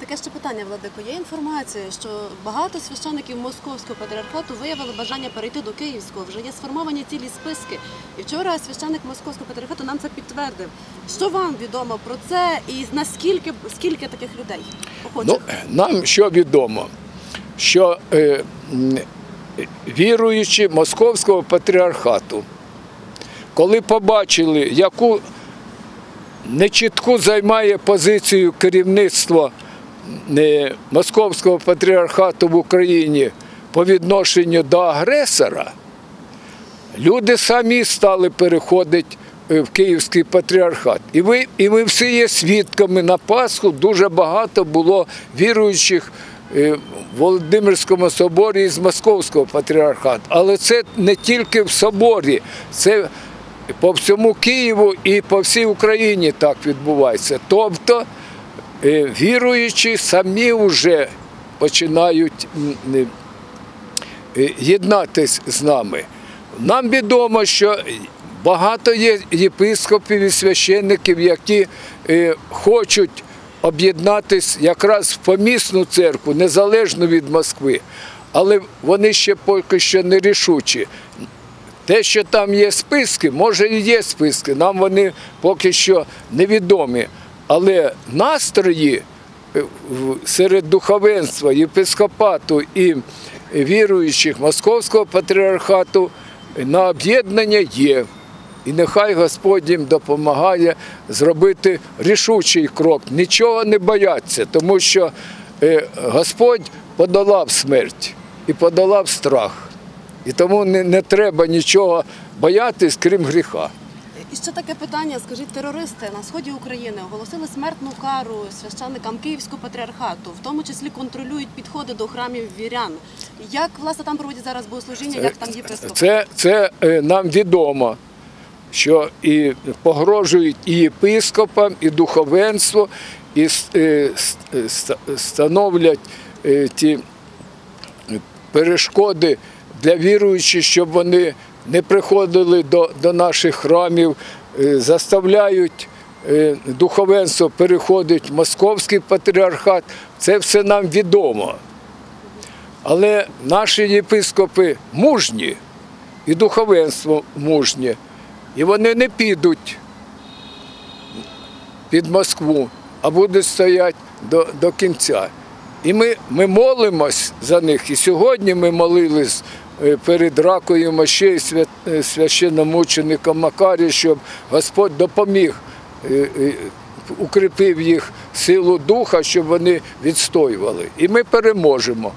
Таке ще питання, Владико. Є інформація, що багато священиків московського патріархату виявили бажання перейти до Київського. Вже є сформовані цілі списки. І вчора священик московського патріархату нам це підтвердив. Що вам відомо про це і наскільки скільки таких людей охочих? Ну, нам що відомо, що е, віруючі московського патріархату, коли побачили, яку нечітку займає позицію керівництва московського патріархату в Україні по відношенню до агресора, люди самі стали переходити е, в Київський патріархат. І ви, і ми всі є свідками на Пасху. Дуже багато було віруючих е, в Володимирському соборі із Московського патріархату. Але це не тільки в соборі, це по всьому Києву і по всій Україні так відбувається. Тобто віруючі самі вже починають е, єднатись з нами. Нам відомо, що багато є єпископів і священників, які е, хочуть об'єднатись якраз в помісну церкву, незалежно від Москви. Але вони ще поки що не рішучі. Те, що там є списки, може і є списки, нам вони поки що невідомі. Але настрої е, серед духовенства, єпископату і віруючих Московського патріархату на об'єднання є. І нехай Господь їм допомагає зробити рішучий крок, нічого не бояться, тому що е, Господь подолав смерть і подолав страх. І тому не, не треба нічого боятись, крім гріха. І ще таке питання: скажіть, терористи на сході України оголосили смертну кару священникам Київського патріархату, в тому числі контролюють підходи до храмів вірян. Як власне там проводять зараз богослужіння, як там єпископи? Це, це е, нам відомо, що і погрожують і єпископам, і духовенству, і е, е, ста- становлять ті перешкоди для віруючих, щоб вони не приходили до, до наших храмів, е, заставляють е, духовенство переходить в московський патріархат. Це все нам відомо. Але наші єпископи мужні і духовенство мужнє, і вони не підуть під Москву, а будуть стояти до, до кінця. І ми, ми молимось за них. І сьогодні ми молились перед ракою мощей священномученика е, Макарі, щоб Господь допоміг, е, е, укріпив їх силу духа, щоб вони відстоювали. І ми переможемо.